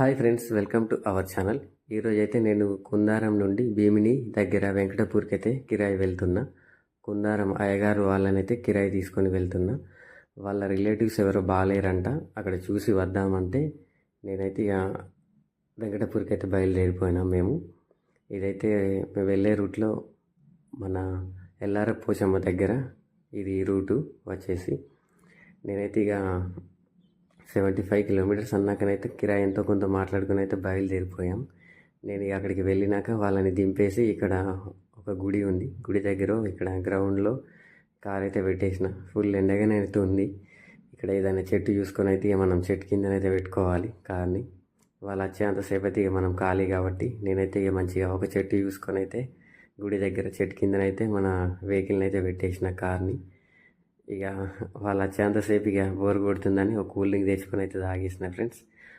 Hi friends welcome to our channel. ఈరోజు అయితే నేను కుందారం నుండి భీమిని దగ్గర వెంకటపూర్కి అయితే కిరాయి వెళ్తున్నా. కుందారం అయ్యగారు వాళ్ళనైతే కిరాయి తీసుకొని వెళ్తున్నా. వాళ్ళ రిలేటివ్స్ ఎవరో బాగాలేరంట అక్కడ చూసి వద్దామంటే నేనైతే ఇక వెంకటపూర్కి అయితే బయలుదేరిపోయినా మేము. ఇదైతే మేము వెళ్ళే రూట్లో మన ఎల్లార పోచమ్మ దగ్గర ఇది రూటు వచ్చేసి. నేనైతే ఇక సెవెంటీ ఫైవ్ కిలోమీటర్స్ అన్నాకనైతే కిరాయి ఎంతో కొంత మాట్లాడుకుని అయితే బయలుదేరిపోయాం. నేను అక్కడికి వెళ్ళినాక వాళ్ళని దింపేసి ఇక్కడ ఒక గుడి ఉంది. గుడి దగ్గర ఇక్కడ గ్రౌండ్లో కార్ అయితే పెట్టేసిన. ఫుల్ ఎండగానే అయితే ఉంది. ఇక్కడ ఏదైనా చెట్టు చూసుకొని అయితే ఇక మనం చెట్టు కిందనైతే పెట్టుకోవాలి కార్ని. వాళ్ళు వచ్చేంతసేపు అయితే ఇక మనం ఖాళీ కాబట్టి నేనైతే ఇక మంచిగా ఒక చెట్టు చూసుకొని అయితే గుడి దగ్గర చెట్టు కిందనైతే మన వెహికల్ని అయితే పెట్టేసిన కార్ని. ఇక వాళ్ళు వచ్చేంతసేపు ఇక బోర్ కొడుతుందని ఒక కూల్ డ్రింక్ తెచ్చుకొని అయితే తాగేసిన ఫ్రెండ్స్.